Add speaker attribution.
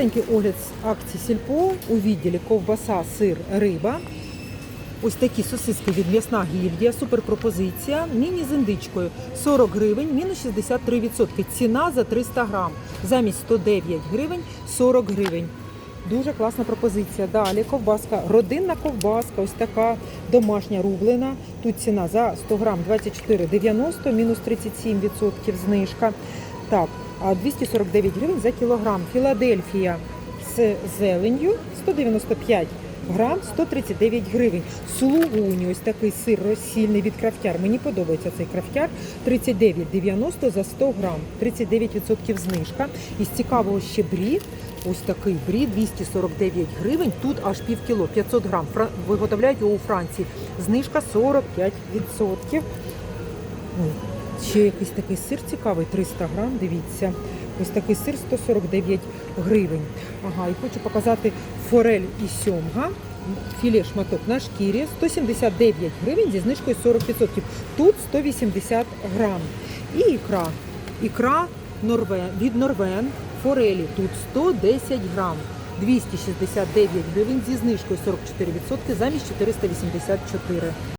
Speaker 1: Коротенький огляд з акції Сільпо у відділі ковбаса, сир, риба. Ось такі сосиски від м'ясна гільдія, суперпропозиція. Міні з індичкою 40 гривень, мінус 63%. Ціна за 300 грам. Замість 109 гривень 40 гривень. Дуже класна пропозиція. Далі ковбаска, родинна ковбаска, ось така домашня рублена. Тут ціна за 100 грам 24,90, мінус 37% знижка. Так, а 249 гривень за кілограм. Філадельфія з зеленню 195 грам 139 гривень. Сулугуні, ось такий сир розсільний від крафтяр. Мені подобається цей крафтяр. 39,90 за 100 грам. 39% знижка. Із цікавого ще брі. Ось такий брі 249 гривень. Тут аж пів кіло, 500 грам. Виготовляють його у Франції. Знижка 45%. Ще якийсь такий сир цікавий, 300 грам, дивіться. Ось такий сир 149 гривень. Ага, і хочу показати форель і сьомга. Філе шматок на шкірі 179 гривень зі знижкою 40%. Тут 180 грам. І ікра. Ікра Норвен, від Норвен форелі. Тут 110 грам. 269 гривень зі знижкою 44%, замість 484.